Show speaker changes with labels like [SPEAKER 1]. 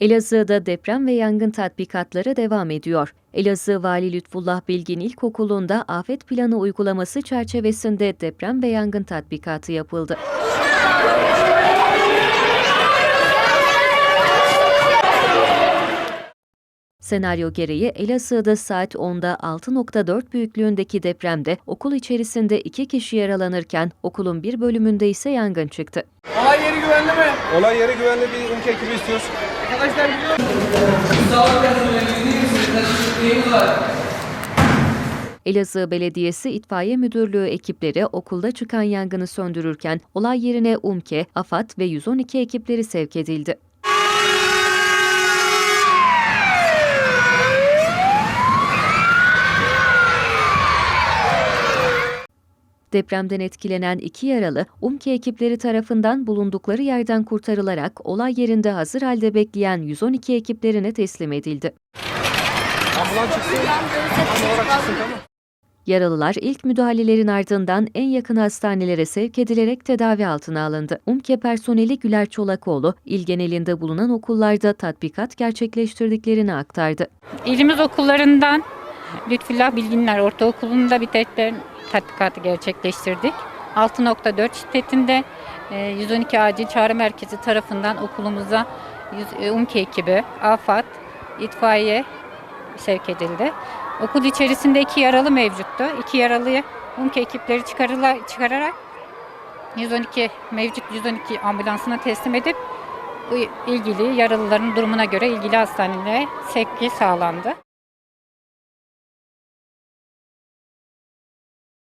[SPEAKER 1] Elazığ'da deprem ve yangın tatbikatları devam ediyor. Elazığ Vali Lütfullah Bilgin İlkokulu'nda afet planı uygulaması çerçevesinde deprem ve yangın tatbikatı yapıldı. Senaryo gereği Elazığ'da saat 10'da 6.4 büyüklüğündeki depremde okul içerisinde iki kişi yaralanırken okulun bir bölümünde ise yangın çıktı.
[SPEAKER 2] Olay yeri güvenli mi?
[SPEAKER 3] Olay yeri güvenli bir ülke ekibi istiyoruz.
[SPEAKER 2] Arkadaşlar?
[SPEAKER 1] Elazığ Belediyesi İtfaiye Müdürlüğü ekipleri okulda çıkan yangını söndürürken olay yerine UMKE, AFAD ve 112 ekipleri sevk edildi. Depremden etkilenen iki yaralı UMKE ekipleri tarafından bulundukları yerden kurtarılarak olay yerinde hazır halde bekleyen 112 ekiplerine teslim edildi. Yaralılar ilk müdahalelerin ardından en yakın hastanelere sevk edilerek tedavi altına alındı. UMKE personeli Güler Çolakoğlu, il genelinde bulunan okullarda tatbikat gerçekleştirdiklerini aktardı.
[SPEAKER 4] İlimiz okullarından Lütfullah Bilginler Ortaokulu'nda bir deprem tatbikatı gerçekleştirdik. 6.4 şiddetinde e, 112 acil çağrı merkezi tarafından okulumuza e, UMKE ekibi, AFAD, itfaiye sevk edildi. Okul içerisinde iki yaralı mevcuttu. İki yaralıyı UMKE ekipleri çıkararak 112 mevcut 112 ambulansına teslim edip ilgili yaralıların durumuna göre ilgili hastanelere sevki sağlandı.